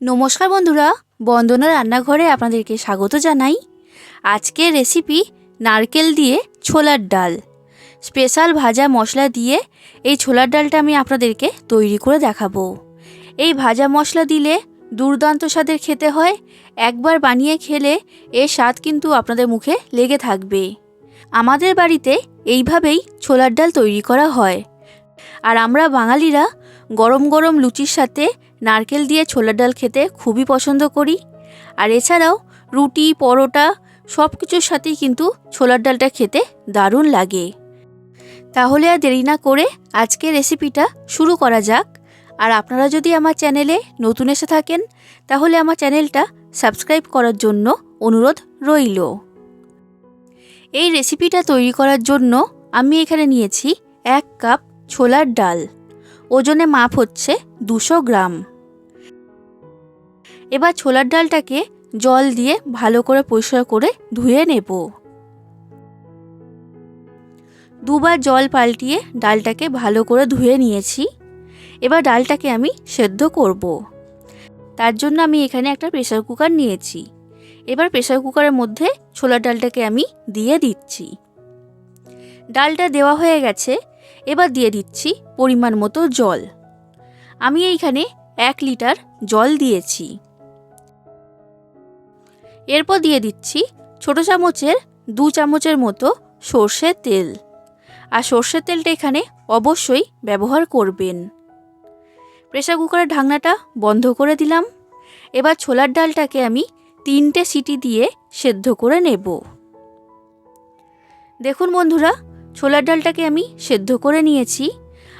নমস্কার বন্ধুরা, বন্দনা রান্নাঘরে আপনাদেরকে স্বাগত জানাই। আজকের রেসিপি নারকেল দিয়ে ছোলার ডাল। স্পেশাল ভাজা মশলা দিয়ে এই ছোলার ডালটা আমি আপনাদেরকে তৈরি করে দেখাবো। এই ভাজা মশলা দিলে দুর্দান্ত স্বাদের খেতে হয়, একবার বানিয়ে খেলে এর স্বাদ কিন্তু আপনাদের মুখে লেগে থাকবে। আমাদের বাড়িতে এইভাবেই ছোলার ডাল তৈরি করা হয়। আর আমরা বাঙালিরা গরম গরম লুচির সাথে নারকেল দিয়ে ছোলার ডাল খেতে খুবই পছন্দ করি। আর এছাড়াও রুটি, পরোটা সব কিছুর সাথেই কিন্তু ছোলার ডালটা খেতে দারুণ লাগে। তাহলে আর দেরি না করে আজকে রেসিপিটা শুরু করা যাক। আর আপনারা যদি আমার চ্যানেলে নতুন এসে থাকেন, তাহলে আমার চ্যানেলটা সাবস্ক্রাইব করার জন্য অনুরোধ রইল। এই রেসিপিটা তৈরি করার জন্য আমি এখানে নিয়েছি এক কাপ ছোলার ডাল। ওজনে মাপ হচ্ছে দুশো গ্রাম। এবার ছোলার ডালটাকে জল দিয়ে ভালো করে পরিষ্কার করে ধুয়ে নেব। দুবার জল পাল্টিয়ে ডালটাকে ভালো করে ধুয়ে নিয়েছি। এবার ডালটাকে আমি সেদ্ধ করব। তার জন্য আমি এখানে একটা প্রেসার কুকার নিয়েছি। এবার প্রেসার কুকারের মধ্যে ছোলার ডালটাকে আমি দিয়ে দিচ্ছি। ডালটা দেওয়া হয়ে গেছে, এবার দিয়ে দিচ্ছি পরিমাণ মতো জল। আমি এইখানে এক লিটার জল দিয়েছি। এরপর দিয়ে দিচ্ছি ছোট চামচের দু চামচের মতো সর্ষের তেল। আর সর্ষের তেলটা এখানে অবশ্যই ব্যবহার করবেন। প্রেসার কুকারের ঢাকনাটা বন্ধ করে দিলাম। এবার ছোলার ডালটাকে আমি তিনটে সিটি দিয়ে সেদ্ধ করে নেব। দেখুন বন্ধুরা, ছোলার ডালটাকে আমি সেদ্ধ করে নিয়েছি।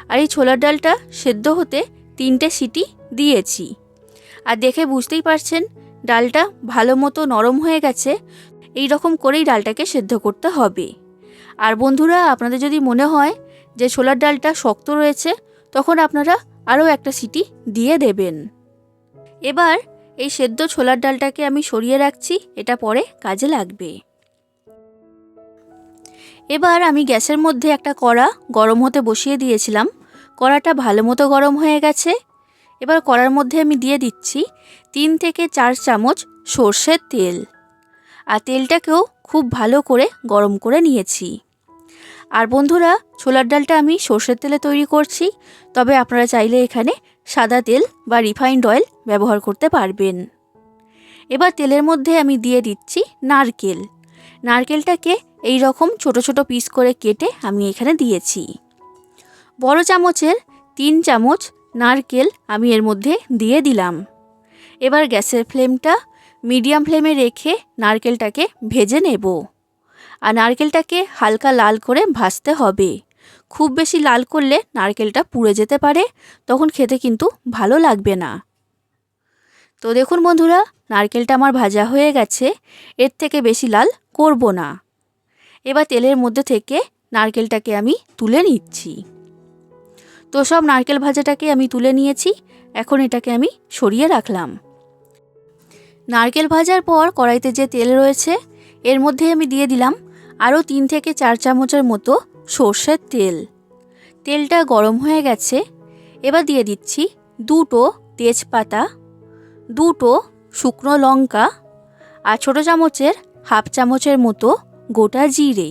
আর এই ছোলার ডালটা সেদ্ধ হতে তিনটে সিটি দিয়েছি। আর দেখে বুঝতেই পারছেন ডালটা ভালো মতো নরম হয়ে গেছে, এই রকম করেই ডালটাকে সেদ্ধ করতে হবে। আর বন্ধুরা, আপনাদের যদি মনে হয় যে ছোলার ডালটা শক্ত রয়েছে, তখন আপনারা আরও একটা সিটি দিয়ে দেবেন। এবার এই সেদ্ধ ছোলার ডালটাকে আমি সরিয়ে রাখছি, এটা পরে কাজে লাগবে। এবার আমি গ্যাসের মধ্যে একটা কড়া গরম হতে বসিয়ে দিয়েছিলাম। কড়াটা ভালো মতো গরম হয়ে গেছে এবার কড়ার মধ্যে আমি দিয়ে দিচ্ছি তিন থেকে চার চামচ সর্ষের তেল। আর তেলটাকেও খুব ভালো করে গরম করে নিয়েছি। আর বন্ধুরা, ছোলার ডালটা আমি সর্ষের তেলে তৈরি করছি, তবে আপনারা চাইলে এখানে সাদা তেল বা রিফাইন্ড অয়েল ব্যবহার করতে পারবেন। এবার তেলের মধ্যে আমি দিয়ে দিচ্ছি নারকেল। নারকেলটাকে এই রকম ছোট ছোট পিস করে কেটে আমি এখানে দিয়েছি। বড় চামচের তিন চামচ নারকেল আমি এর মধ্যে দিয়ে দিলাম। এবার গ্যাসের ফ্লেমটা মিডিয়াম ফ্লেমে রেখে নারকেলটাকে ভেজে নেব। আর নারকেলটাকে হালকা লাল করে ভাজতে হবে। খুব বেশি লাল করলে নারকেলটা পুড়ে যেতে পারে, তখন খেতে কিন্তু ভালো লাগবে না। তো দেখুন বন্ধুরা, নারকেলটা আমার ভাজা হয়ে গেছে, এর থেকে বেশি লাল করব না। এবার তেলের মধ্যে থেকে নারকেলটাকে আমি তুলে নিচ্ছি। তো সব নারকেল ভাজাটাকে আমি তুলে নিয়েছি। এখন এটাকে আমি সরিয়ে রাখলাম। নারকেল ভাজার পর কড়াইতে যে তেল রয়েছে, এর মধ্যে আমি দিয়ে দিলাম আরও তিন থেকে চার চামচের মতো সর্ষের তেল। তেলটা গরম হয়ে গেছে। এবার দিয়ে দিচ্ছি দুটো তেজপাতা, দুটো শুকনো লঙ্কা আর ছোটো চামচের হাফ চামচের মতো গোটা জিরে।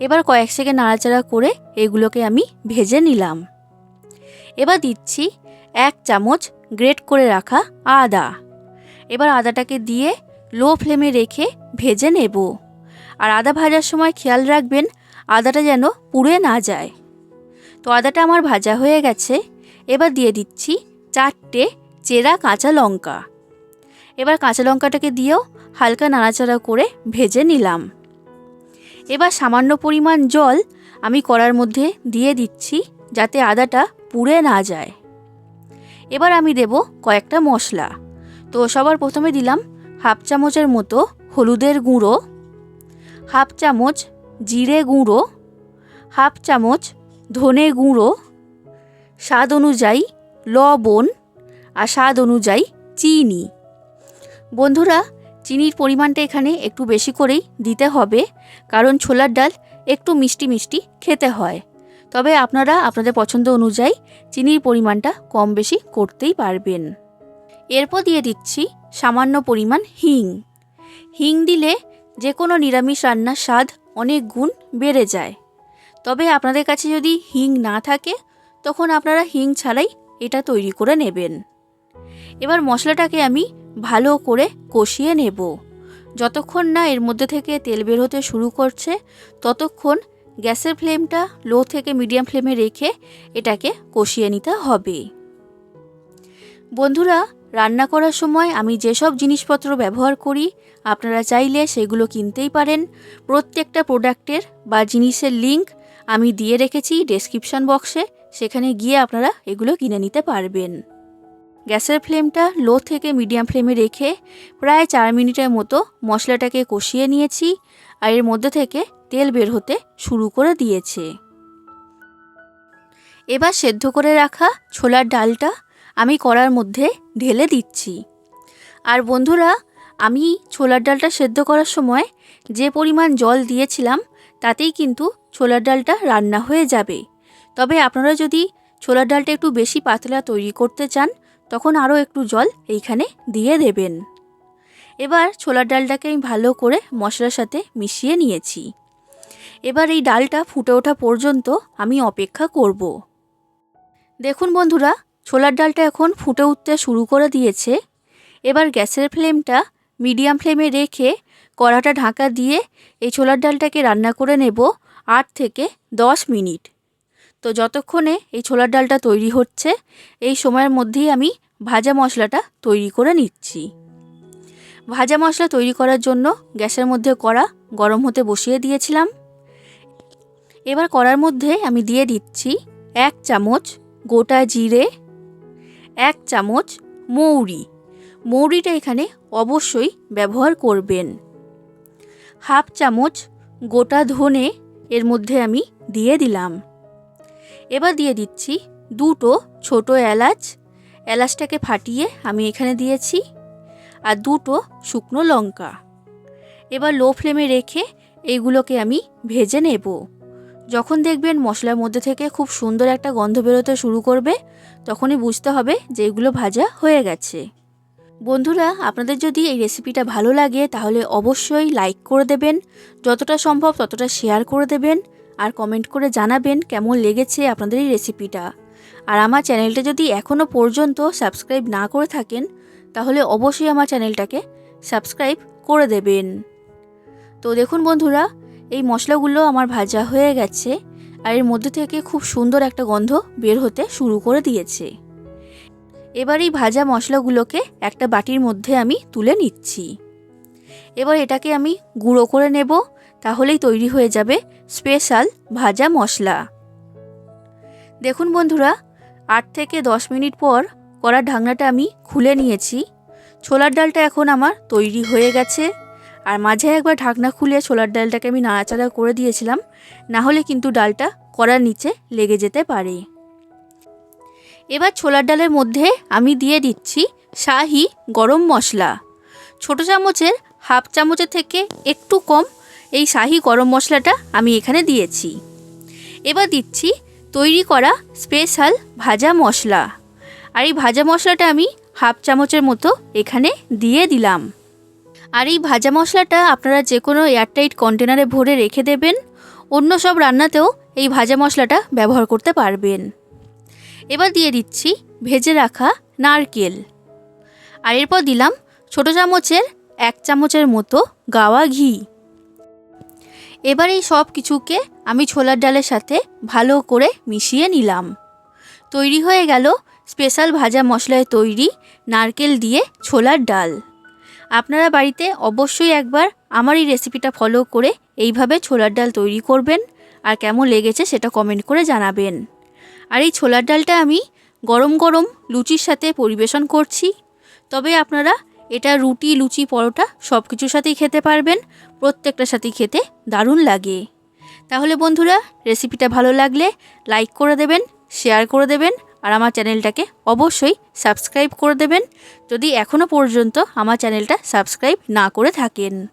এবার কয়েক সেকেন্ড নাড়াচাড়া করে এগুলোকে আমি ভেজে নিলাম। এবার দিচ্ছি এক চামচ গ্রেট করে রাখা আদা। এবার আদাটাকে দিয়ে লো ফ্লেমে রেখে ভেজে নেব। আর আদা ভাজার সময় খেয়াল রাখবেন, আদাটা যেন পুড়ে না যায়। তো আদাটা আমার ভাজা হয়ে গেছে। এবার দিয়ে দিচ্ছি চারটে চেরা কাঁচা লঙ্কা। এবার কাঁচা লঙ্কাটাকে দিয়েও হালকা নাড়াচাড়া করে ভেজে নিলাম। এবার সামান্য পরিমাণ জল আমি কড়ার মধ্যে দিয়ে দিচ্ছি যাতে আদাটা পুড়ে না যায়। এবার আমি দেব কয়েকটা মশলা। তো সবার প্রথমে দিলাম হাফ চামচের মতো হলুদের গুঁড়ো, হাফ চামচ জিরে গুঁড়ো, হাফ চামচ ধনে গুঁড়ো, স্বাদ অনুযায়ী লবণ আর স্বাদ অনুযায়ী চিনি। বন্ধুরা চিনির পরিমাণটা এখানে একটু বেশি করেই দিতে হবে, কারণ ছোলার ডাল একটু মিষ্টি মিষ্টি খেতে হয়। তবে আপনারা আপনাদের পছন্দ অনুযায়ী চিনির পরিমাণটা কম বেশি করতেই পারবেন। এরপর দিয়ে দিচ্ছি সামান্য পরিমাণ হিং। হিং দিলে যে কোনো নিরামিষ রান্নার স্বাদ অনেক গুণ বেড়ে যায়। তবে আপনাদের কাছে যদি হিং না থাকে, তখন আপনারা হিং ছাড়াই এটা তৈরি করে নেবেন। এবার মশলাটাকে আমি ভালো করে কষিয়ে নেব। যতক্ষণ না এর মধ্যে থেকে তেল বের হতে শুরু করছে, ততক্ষণ গ্যাসের ফ্লেমটা লো থেকে মিডিয়াম ফ্লেমে রেখে এটাকে কষিয়ে নিতে হবে। বন্ধুরা, রান্না করার সময় আমি যেসব জিনিসপত্র ব্যবহার করি, আপনারা চাইলে সেগুলো কিনতেই পারেন। প্রত্যেকটা প্রোডাক্টের বা জিনিসের লিংক আমি দিয়ে রেখেছি ডেসক্রিপশন বক্সে, সেখানে গিয়ে আপনারা এগুলো কিনে নিতে পারবেন। গ্যাসের ফ্লেমটা লো থেকে মিডিয়াম ফ্লেমে রেখে প্রায় চার মিনিটের মতো মশলাটাকে কষিয়ে নিয়েছি আর এর মধ্যে থেকে তেল বের হতে শুরু করে দিয়েছে। এবার সেদ্ধ করে রাখা ছোলার ডালটা আমি কড়ার মধ্যে ঢেলে দিচ্ছি। আর বন্ধুরা, আমি ছোলার ডালটা সেদ্ধ করার সময় যে পরিমাণ জল দিয়েছিলাম, তাতেই কিন্তু ছোলার ডালটা রান্না হয়ে যাবে। তবে আপনারা যদি ছোলার ডালটা একটু বেশি পাতলা তৈরি করতে চান, তখন আরও একটু জল এইখানে দিয়ে দেবেন। এবার ছোলার ডালটাকে আমি ভালো করে মশলার সাথে মিশিয়ে নিয়েছি। এবার এই ডালটা ফুটে ওঠা পর্যন্ত আমি অপেক্ষা করব। দেখুন বন্ধুরা, ছোলার ডালটা এখন ফুটে উঠতে শুরু করে দিয়েছে। এবার গ্যাসের ফ্লেমটা মিডিয়াম ফ্লেমে রেখে কড়াটা ঢাকা দিয়ে এই ছোলার ডালটাকে রান্না করে নেব আট থেকে দশ মিনিট। তো যতক্ষণে এই ছোলার ডালটা তৈরি হচ্ছে, এই সময়ের মধ্যেই আমি ভাজা মশলাটা তৈরি করে নিচ্ছি। ভাজা মশলা তৈরি করার জন্য গ্যাসের মধ্যে কড়া গরম হতে বসিয়ে দিয়েছিলাম। এবার কড়ার মধ্যে আমি দিয়ে দিচ্ছি এক চামচ গোটা জিরে, এক চামচ মৌরি। মৌরিটা এখানে অবশ্যই ব্যবহার করবেন। হাফ চামচ গোটা ধনে এর মধ্যে আমি দিয়ে দিলাম। এবার দিয়ে দিচ্ছি দুটো ছোট এলাচ। এলাচটাকে ফাটিয়ে আমি এখানে দিয়েছি। আর দুটো শুকনো লঙ্কা। এবার লো ফ্লেমে রেখে এইগুলোকে আমি ভেজে নেব। যখন দেখবেন মশলার মধ্যে থেকে খুব সুন্দর একটা গন্ধ বেরোতে শুরু করবে, তখনই বুঝতে হবে যে এগুলো ভাজা হয়ে গেছে। বন্ধুরা, আপনাদের যদি এই রেসিপিটা ভালো লাগে, তাহলে অবশ্যই লাইক করে দেবেন। যতটা সম্ভব ততটা শেয়ার করে দেবেন। আর কমেন্ট করে জানাবেন কেমন লেগেছে আপনাদের এই রেসিপিটা আর আমার চ্যানেলটা যদি এখনও পর্যন্ত সাবস্ক্রাইব না করে থাকেন, তাহলে অবশ্যই আমার চ্যানেলটাকে সাবস্ক্রাইব করে দেবেন। তো দেখুন বন্ধুরা, এই মশলাগুলো আমার ভাজা হয়ে গেছে আর এর মধ্যে থেকে খুব সুন্দর একটা গন্ধ বের হতে শুরু করে দিয়েছে। এবার এই ভাজা মশলাগুলোকে একটা বাটির মধ্যে আমি তুলে নিচ্ছি। এবার এটাকে আমি গুঁড়ো করে নেব তাহলেই তৈরি হয়ে যাবে স্পেশাল ভাজা মশলা। দেখুন বন্ধুরা, আট থেকে দশ মিনিট পর কড়ার ঢাকনাটা আমি খুলে নিয়েছি। ছোলার ডালটা এখন আমার তৈরি হয়ে গেছে। আর মাঝে একবার ঢাকনা খুলে ছোলার ডালটাকে আমি নাড়াচাড়া করে দিয়েছিলাম, না হলে কিন্তু ডালটা কড়ার নিচে লেগে যেতে পারে। এবার ছোলার ডালের মধ্যে আমি দিয়ে দিচ্ছি শাহি গরম মশলা। ছোট চামচের হাফ চামচের থেকে একটু কম এই শাহি গরম মশলাটা আমি এখানে দিয়েছি। এবার দিচ্ছি তৈরি করা স্পেশাল ভাজা মশলা। আর এই ভাজা মশলাটা আমি হাফ চামচের মতো এখানে দিয়ে দিলাম। আর এই ভাজা মশলাটা আপনারা যে কোনো এয়ারটাইট কন্টেনারে ভরে রেখে দেবেন, অন্য সব রান্নাতেও এই ভাজা মশলাটা ব্যবহার করতে পারবেন। এবার দিয়ে দিচ্ছি ভেজে রাখা নারকেল। আর এরপর দিলাম ছোট চামচের এক চামচের মতো গাওয়া ঘি। এবার এই সব কিছুকে আমি ছোলার ডালের সাথে ভালো করে মিশিয়ে নিলাম। তৈরি হয়ে গেল স্পেশাল ভাজা মশলায় তৈরি নারকেল দিয়ে ছোলার ডাল। আপনারা বাড়িতে অবশ্যই একবার আমার এই রেসিপিটা ফলো করে এইভাবে ছোলার ডাল তৈরি করবেন আর কেমন লেগেছে সেটা কমেন্ট করে জানাবেন। আর এই ছোলার ডালটা আমি গরম গরম লুচির সাথে পরিবেশন করছি। তবে আপনারা এটা রুটি, লুচি, পরোটা সব কিছুর সাথেই খেতে পারবেন। প্রত্যেকটার সাথেই খেতে দারুণ লাগে। তাহলে বন্ধুরা, রেসিপিটা ভালো লাগলে লাইক করে দেবেন, শেয়ার করে দেবেন, আর আমার চ্যানেলটাকে অবশ্যই সাবস্ক্রাইব করে দেবেন, যদি এখনও পর্যন্ত আমার চ্যানেলটা সাবস্ক্রাইব না করে থাকেন।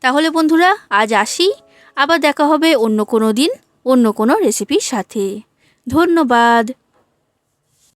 তাহলে বন্ধুরা, আজ আসি। আবার দেখা হবে অন্য কোনো দিন, অন্য কোনো রেসিপির সাথে। ধন্যবাদ।